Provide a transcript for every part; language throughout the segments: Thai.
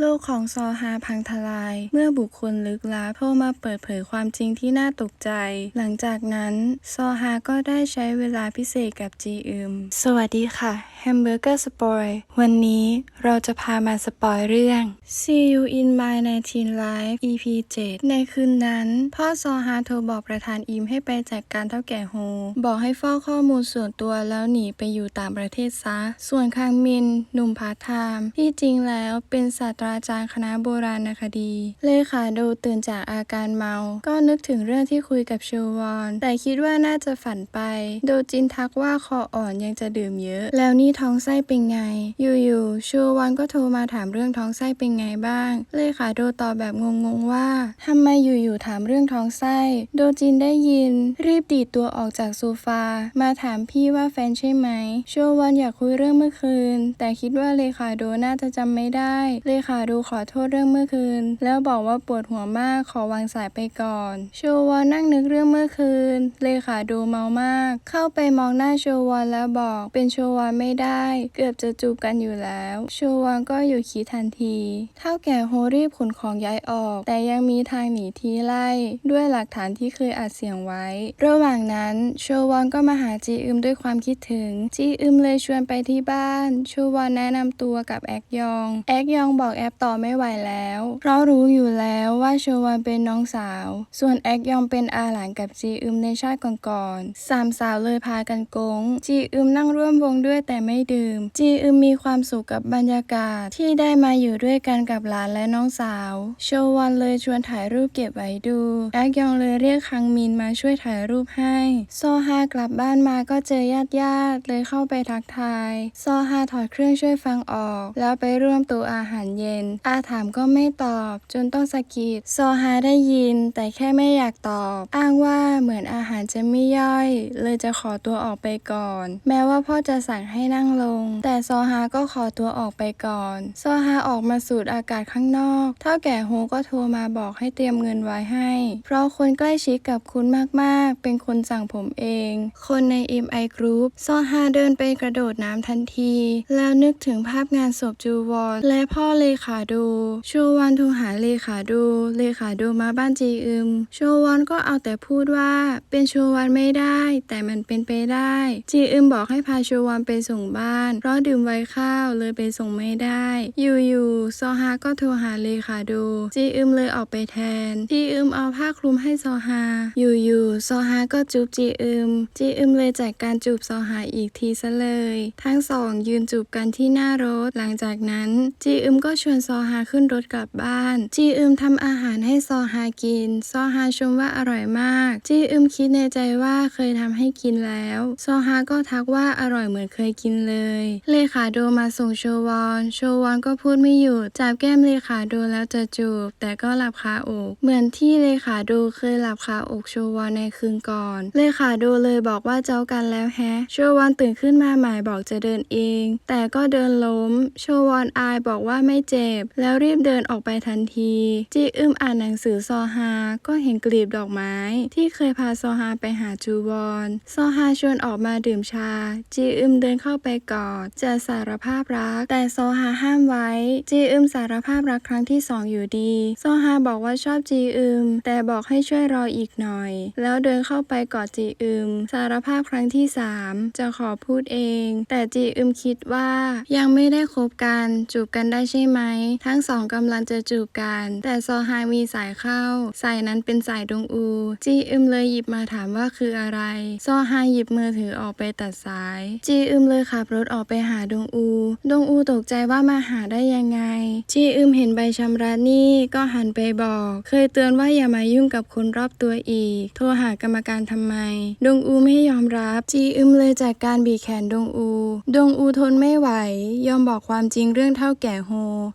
โลกของซอฮาพังทลาย เมื่อบุคคลลึกลับโทรมาเปิดเผยความจริงที่น่าตกใจ หลังจากนั้น ซอฮาก็ได้ใช้เวลาพิเศษกับจีอึม สวัสดีค่ะแฮมเบอร์เกอร์สปอยวันนี้เราจะพามาสปอยเรื่อง See You in My 19 Life EP 7 ในคืนนั้น พ่อซอฮาโทรบอกประธานอิมให้ไปจัดการเท่าแก่โฮ บอกให้เฝ้าข้อมูลส่วนตัวแล้วหนีไปอยู่ต่างประเทศซะ ส่วนคางมินหนุ่มพาร์ทไทม์ที่จริงแล้วเป็นศาสตราจารย์คณะโบราณคดี เลขาโดตื่นจากอาการเมา ก็นึกถึงเรื่องที่คุยกับชูวอน แต่คิดว่าน่าจะฝันไป โดจินทักว่าคออ่อนยังจะดื่มเยอะ แล้วนี่ท้องไส้เป็นไง อยู่ๆ ชูวอนก็โทรมาถามเรื่องท้องไส้เป็นไงบ้าง เลขาโดตอบแบบงงๆว่าทำไมอยู่ๆ ถามเรื่องท้องไส้ โดจินได้ยิน รีบดีดตัวออกจากโซฟา มาถามพี่ว่าแฟนใช่ไหมชูวอนอยากคุยเรื่องเมื่อคืน แต่คิดว่าเลขาโดน่าจะจำไม่ได้ เลขาโดขอโทษเรื่องเมื่อคืน แล้วบอกว่าปวดหัวมากขอวางสายไปก่อนโชวอนนั่งนึกเรื่องเมื่อคืน เลขาโดเมามาก เข้าไปมองหน้าโชวอนแล้วบอก เป็นโชวอนไม่ได้ เกือบจะจูบกันอยู่แล้วโชวอนก็อยู่คิดทันทีเท่าแก่โฮรีบขนของย้ายออก แต่ยังมีทางหนีที่ไล่ ด้วยหลักฐานที่เคยอัดเสียงไว้ ระหว่างนั้นโชวอนก็มาหาจีอึมด้วยความคิดถึง จีอึมเลยชวนไปที่บ้านโชวอนแนะนำตัวกับแอกยอง แอกยองบอกแอปต่อไม่ไหวแล้ว เพราะรู้อยู่แล้วว่าโชวอนเป็นน้องสาว ส่วนแอกยองเป็นอาหลานกับจีอึมในชาติก่อนๆสามสาวเลยพากันโกงจีอึมนั่งร่วมวงด้วยแต่ไม่ดื่ม จีอึมมีความสุขกับบรรยากาศที่ได้มาอยู่ด้วยกันกับหลานและน้องสาว โชวอนเลยชวนถ่ายรูปเก็บไว้ดูแอกยองเลยเรียกคังมินมาช่วยถ่ายรูปให้ โซฮากลับบ้านมาก็เจอญาติญาติๆเลยเข้าไปทักทาย โซฮาถอดเครื่องช่วยฟังออก แล้วไปร่วมตัวอาหารเย็นอาถามก็ไม่ตอบ จนต้องสะกิด โซฮาได้ยิน แต่แค่ไม่อยากตอบ อ้างว่าเหมือนอาหารจะไม่ย่อย เลยจะขอตัวออกไปก่อน แม้ว่าพ่อจะสั่งให้นั่งลง แต่โซฮาก็ขอตัวออกไปก่อน โซฮาออกมาสูดอากาศข้างนอก เท่าแก่โฮก็โทรมาบอกให้เตรียมเงินไว้ให้ เพราะคนใกล้ชิดกับคุณมากๆ เป็นคนสั่งผมเอง คนใน MI Group โซฮาเดินไปกระโดดน้ำทันที แล้วนึกถึงภาพงานศพจูวอนและพ่อเลขาดูชูวอนโทรหาเลขาดู เลขาดูมาบ้านจีอึมชูวอนก็เอาแต่พูดว่าเป็นชูวอนไม่ได้ แต่มันเป็นไปได้ จีอึมบอกให้พาชูวอนไปส่งบ้าน เพราะดื่มไวข้าวเลยไปส่งไม่ได้ อยู่ ซอฮาก็โทรหาเลขาดู จีอึมเลยออกไปแทน จีอึมเอาผ้าคลุมให้ซอฮา อยู่ๆ ซอฮาก็จูบจีอึม จีอึมเลยจัดการจูบซอฮาอีกทีซะเลย ทั้งสองยืนจูบกันที่หน้ารถ หลังจากนั้น จีอึมก็ชวนซอฮาขึ้นรถกลับบ้าน จีอึมทำอาหารให้ซอฮากิน ซอฮาชมว่าอร่อยมาก จีอึมคิดในใจว่าเคยทำให้กินแล้ว ซอฮาก็ทักว่าอร่อยเหมือนเคยกินเลย เลขาโดมาส่งโชวอน โชวอนก็พูดไม่หยุดจับแก้มเลขาโดแล้วจะจูบ แต่ก็หลับคาอก เหมือนที่เลขาโดเคยหลับคาอกโชวอนในคืนก่อน เลขาโดเลยบอกว่าเจ้ากันแล้วแฮะโชวอนตื่นขึ้นมาหมายบอกจะเดินเอง แต่ก็เดินล้ม โชวอนอายบอกว่าไม่เจ็บ แล้วรีบเดินออกไปทันที จีอึมอ่านหนังสือซอฮา ก็เห็นกลีบดอกไม้ ที่เคยพาซอฮาไปหาจูวอนซอฮาชวนออกมาดื่มชา จีอึมเดินเข้าไปกอดจะสารภาพรัก แต่ซอฮาห้ามไว้จีอึมสารภาพรักครั้งที่สองอยู่ดีซอฮาบอกว่าชอบจีอึมแต่บอกให้ช่วยรออีกหน่อย แล้วเดินเข้าไปกอดจีอึมสารภาพครั้งที่สามจะขอพูดเอง แต่จีอึมคิดว่ายังไม่ได้คบกันจูบกันได้ใช่ไหม ทั้งสองกำลังจะจูบกัน แต่ซอฮามีสายเข้า สายนั้นเป็นสายดงอู จีอึมเลยหยิบมาถามว่าคืออะไรซอฮาหยิบมือถือออกไปตัดสาย จีอึมเลยขับรถออกไปหาดงอู ดงอูตกใจว่ามาหาได้ยังไงจีอึมเห็นใบชำระหนี้ก็หันไปบอก เคยเตือนว่าอย่ามายุ่งกับคนรอบตัวอีก โทรหากรรมการทำไม ดงอูไม่ยอมรับ จีอึมเลยจัดการบีแขนดงอู ดงอูทนไม่ไหว ยอมบอกความจริงเรื่องเท่าแก่โฮ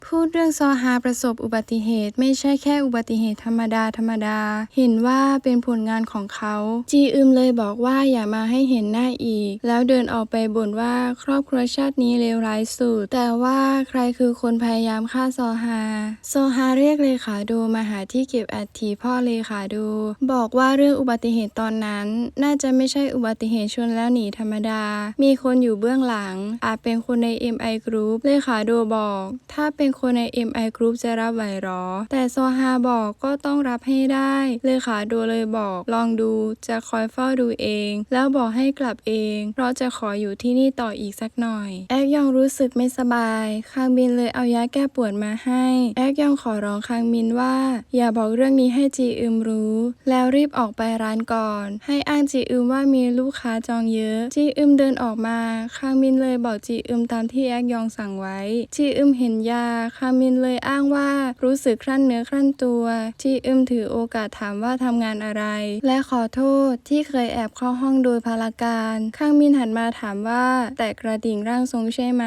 พูดเรื่องซอฮาประสบอุบัติเหตุไม่ใช่แค่อุบัติเหตุธรรมดาธรรมดา เห็นว่าเป็นผลงานของเขา จีอึมเลยบอกว่าอย่ามาให้เห็นหน้าอีก แล้วเดินออกไปบ่นว่าครอบครัวชาตินี้เลวร้ายสุด แต่ว่าใครคือคนพยายามามฆ่าซอฮา โซฮาเรียกเลขาดูมาหาที่เก็บอัฐิพ่อเลขาดู บอกว่าเรื่องอุบัติเหตุตอนนั้น น่าจะไม่ใช่อุบัติเหตุชนแล้วหนีธรรมดา มีคนอยู่เบื้องหลัง อาจเป็นคนใน MI Group เลขาดูบอก ถ้าเป็นคนใน MI Group จะรับไหวหรอ แต่โซฮาบอกก็ต้องรับให้ได้ เลขาโดเลยบอก ลองดู จะคอยเฝ้าดูเอง แล้วบอกให้กลับเอง เพราะจะขออยู่ที่นี่ต่ออีกสักหน่อย แอกยองรู้สึกไม่สบาย คางบินเลยเอายาแก้ปวดมาให้ แอกยองขอร้องคางมินว่า อย่าบอกเรื่องนี้ให้จีอึมรู้ แล้วรีบออกไปร้านก่อน ให้อ้างจีอึมว่ามีลูกค้าจองเยอะ จีอึมเดินออกมาคางมินเลยบอกจีอึมตามที่แอกยองสั่งไว้ จีอึมเห็นยาคางมินเลยอ้างว่ารู้สึกครั่นเนื้อครั่นตัว จีอึมถือโอกาสถามว่าทำงานอะไร และขอโทษที่เคยแอบเข้าห้องโดยพลาการคางมินหันมาถามว่า แต่กระดิ่งร่างทรงใช่ไหม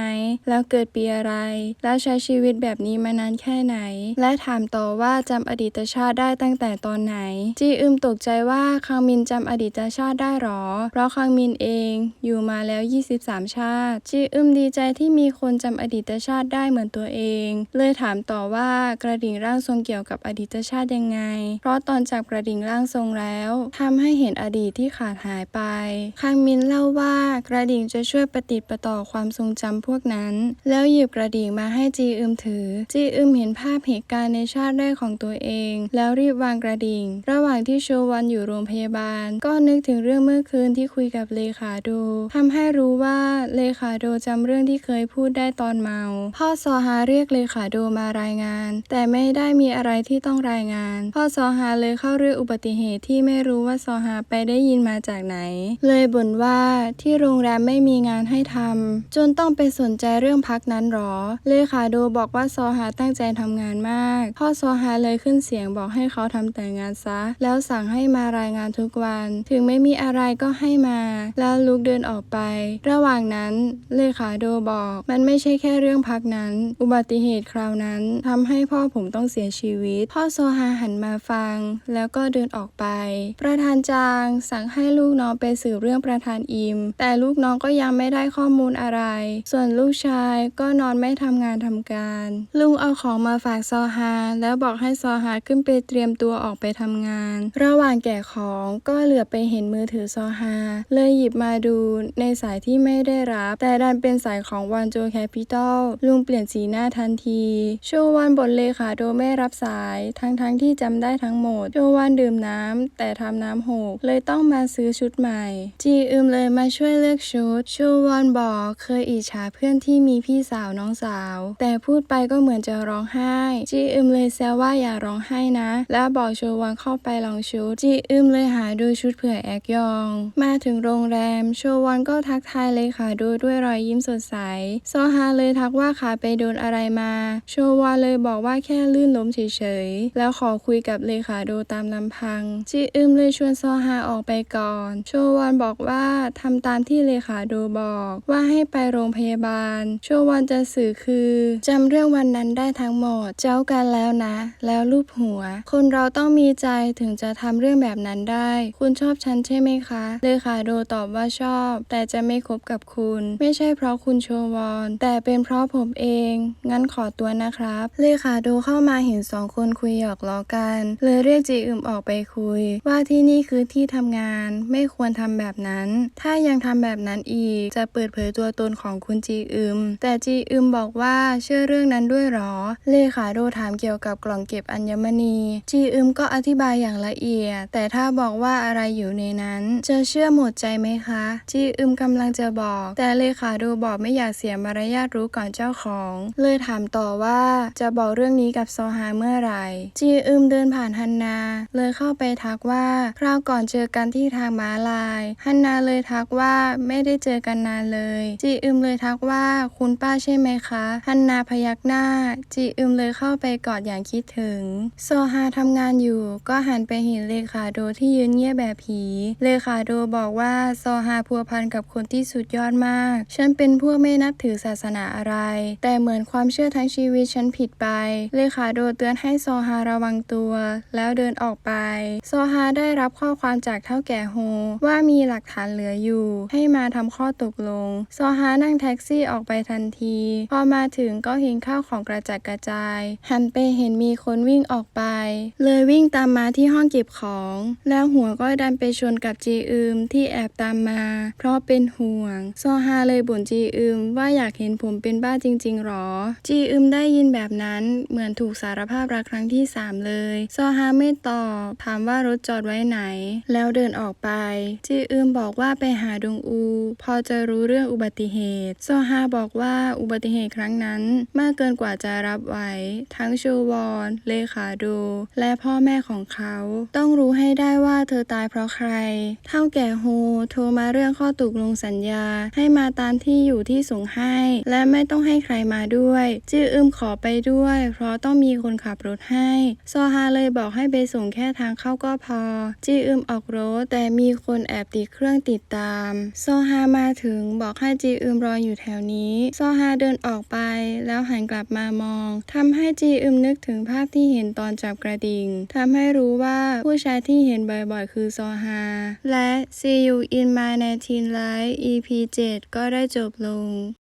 แล้วเกิดปีอะไร แล้วใช้ชีวิตวิตแบบนี้มานานแค่ไหน และถามต่อว่าจำอดีตชาติได้ตั้งแต่ตอนไหน จีอึมตกใจว่าคังมินจำอดีตชาติได้หรอ เพราะคังมินเองอยู่มาแล้ว 23 ชาติ จีอึมดีใจที่มีคนจำอดีตชาติได้เหมือนตัวเอง เลยถามต่อว่ากระดิ่งร่างทรงเกี่ยวกับอดีตชาติยังไง เพราะตอนจับกระดิ่งร่างทรงแล้วทำให้เห็นอดีตที่ขาดหายไป คังมินเล่าว่ากระดิ่งจะช่วยปฏิดประต่อความทรงจำพวกนั้น แล้วหยิบกระดิ่งมาให้จีอึมถือ จีอึมเห็นภาพเหตุการณ์ในชาติแรกของตัวเอง แล้วรีบวางกระดิ่ง ระหว่างที่โชวันอยู่โรงพยาบาล ก็นึกถึงเรื่องเมื่อคืนที่คุยกับเลขาโดทำให้รู้ว่าเลขาโดจำเรื่องที่เคยพูดได้ตอนเมา พ่อซอฮาเรียกเลขาโดมารายงาน แต่ไม่ได้มีอะไรที่ต้องรายงาน พ่อซอฮาเลยเข้าเรื่องอุบัติเหตุที่ไม่รู้ว่าซอฮาไปได้ยินมาจากไหน เลยบ่นว่าที่โรงแรมไม่มีงานให้ทำจนต้องไปสนใจเรื่องพักนั้นหรอ เลขาโดบอกว่าซอฮาตั้งใจทำงานมาก พ่อโซฮาเลยขึ้นเสียงบอกให้เขาทำแต่งานซะ แล้วสั่งให้มารายงานทุกวัน ถึงไม่มีอะไรก็ให้มา แล้วลุกเดินออกไป ระหว่างนั้นเลขาโดบอก มันไม่ใช่แค่เรื่องพักนั้น อุบัติเหตุคราวนั้นทำให้พ่อผมต้องเสียชีวิต พ่อโซฮาหันมาฟัง แล้วก็เดินออกไป ประธานจางสั่งให้ลูกน้องไปสืบเรื่องประธานอิม แต่ลูกน้องก็ยังไม่ได้ข้อมูลอะไร ส่วนลูกชายก็นอนไม่ทำงานทำการลุงเอาของมาฝากซอฮา แล้วบอกให้ซอฮาขึ้นไปเตรียมตัวออกไปทำงาน ระหว่างแกะของก็เหลือไปเห็นมือถือซอฮา เลยหยิบมาดูในสายที่ไม่ได้รับ แต่ดันเป็นสายของวันโจแคปิตอลลุงเปลี่ยนสีหน้าทันทีโชวันบทเลขาโดไม่รับสายทั้งๆทที่จำได้ทั้งหมดโชวันดื่มน้ำแต่ทำน้ำหกเลยต้องมาซื้อชุดใหม่ จีอึมเลยมาช่วยเลือกชุดโชวันบอกเคยอิจฉาเพื่อนที่มีพี่สาวน้องสาว แต่ผู้พูดไปก็เหมือนจะร้องไห้ จีอึมเลยแซวว่าอย่าร้องไห้นะ แล้วบอกโชวันเข้าไปลองชุด จีอึมเลยหาดูชุดเผื่อแอกยอง มาถึงโรงแรม โชวันก็ทักทายเลยค่ะดูด้วยรอยยิ้มสดใส โซฮาเลยทักว่าขาไปโดนอะไรมา โชวานเลยบอกว่าแค่ลื่นล้มเฉยๆ แล้วขอคุยกับเลขาโดตามลำพัง จีอึมเลยชวนโซฮาออกไปก่อน โชวานบอกว่าทำตามที่เลขาโดบอก ว่าให้ไปโรงพยาบาล โชวานจะสื่อคือจะำเรื่องวันนั้นได้ทั้งหมด เจ้ากันแล้วนะ แล้วรูปหัว คนเราต้องมีใจถึงจะทำเรื่องแบบนั้นได้ คุณชอบฉันใช่ไหมคะ เลขาโดตอบว่าชอบ แต่จะไม่คบกับคุณ ไม่ใช่เพราะคุณโชวอนแต่เป็นเพราะผมเอง งั้นขอตัวนะครับ เลขาโดเข้ามาเห็นสองคนคุยหยอกล้อกัน เลยเรียกจีอึมออกไปคุย ว่าที่นี่คือที่ทำงาน ไม่ควรทำแบบนั้น ถ้ายังทำแบบนั้นอีก จะเปิดเผยตัวตนของคุณจีอึม แต่จีอึมบอกว่าเชื่อเรื่องื่องนั้นด้วยหรอ เลขาโดถามเกี่ยวกับกล่องเก็บอัญมณี จีอึมก็อธิบายอย่างละเอียด แต่ถ้าบอกว่าอะไรอยู่ในนั้น จะเชื่อหมดใจไหมคะ จีอึมกำลังจะบอก แต่เลขาโดบอกไม่อยากเสียมารยาทรู้ก่อนเจ้าของ เลยถามต่อว่าจะบอกเรื่องนี้กับซอฮาเมื่อไหร่ จีอึมเดินผ่านฮันนา เลยเข้าไปทักว่าคราวก่อนเจอกันที่ทางม้าลาย ฮันนาเลยทักว่าไม่ได้เจอกันนานเลย จีอึมเลยทักว่าคุณป้าใช่ไหมคะ ฮันนาพยยักหน้า จีอึมเลยเข้าไปกอดอย่างคิดถึง โซฮาทำงานอยู่ ก็หันไปเห็นเลขาโดที่ยืนเงียบแบบผี เลขาโดบอกว่าโซฮาพัวพันกับคนที่สุดยอดมาก ฉันเป็นพวกไม่นับถือศาสนาอะไร แต่เหมือนความเชื่อทั้งชีวิตฉันผิดไป เลขาโดเตือนให้โซฮาระวังตัว แล้วเดินออกไป โซฮาได้รับข้อความจากเท่าแก่โฮว่ามีหลักฐานเหลืออยู่ ให้มาทำข้อตกลง โซฮานั่งแท็กซี่ออกไปทันที พอมาถึงก็เห็นข้าวของกระจัดกระจาย หันไปเห็นมีคนวิ่งออกไป เลยวิ่งตามมาที่ห้องเก็บของ แล้วหัวก็ดันไปชนกับจีอึมที่แอบตามมา เพราะเป็นห่วง โซฮาเลยบ่นจีอึมว่าอยากเห็นผมเป็นบ้าจริงๆหรอ จีอึมได้ยินแบบนั้นเหมือนถูกสารภาพรักครั้งที่สามเลยซอฮาไม่ตอบถามว่ารถจอดไว้ไหน แล้วเดินออกไป จีอึมบอกว่าไปหาดงอู พอจะรู้เรื่องอุบัติเหตุซอฮาบอกว่าอุบัติเหตุครั้งนั้นมากเกินกว่าจะรับไหวทั้งชูวอนเลขาดู และพ่อแม่ของเขา ต้องรู้ให้ได้ว่าเธอตายเพราะใคร เท่าแก่โฮโทรมาเรื่องข้อตกลงสัญญา ให้มาตามที่อยู่ที่ส่งให้ และไม่ต้องให้ใครมาด้วย จื้ออึมขอไปด้วย เพราะต้องมีคนขับรถให้ซอฮาเลยบอกให้ไปส่งแค่ทางเข้าก็พอ จื้ออึมออกรถ แต่มีคนแอบติดเครื่องติดตามซอฮามาถึงบอกให้จีอึมรออยู่แถวนี้ซอฮาเดินออกไปแล้วหันกลับมามองทำให้จีอึมนึกถึงภาพที่เห็นตอนจับกระดิ่งทำให้รู้ว่าผู้ชายที่เห็นบ่อยๆ คือซอฮา และ See You in My 19 Life EP 7 ก็ได้จบลง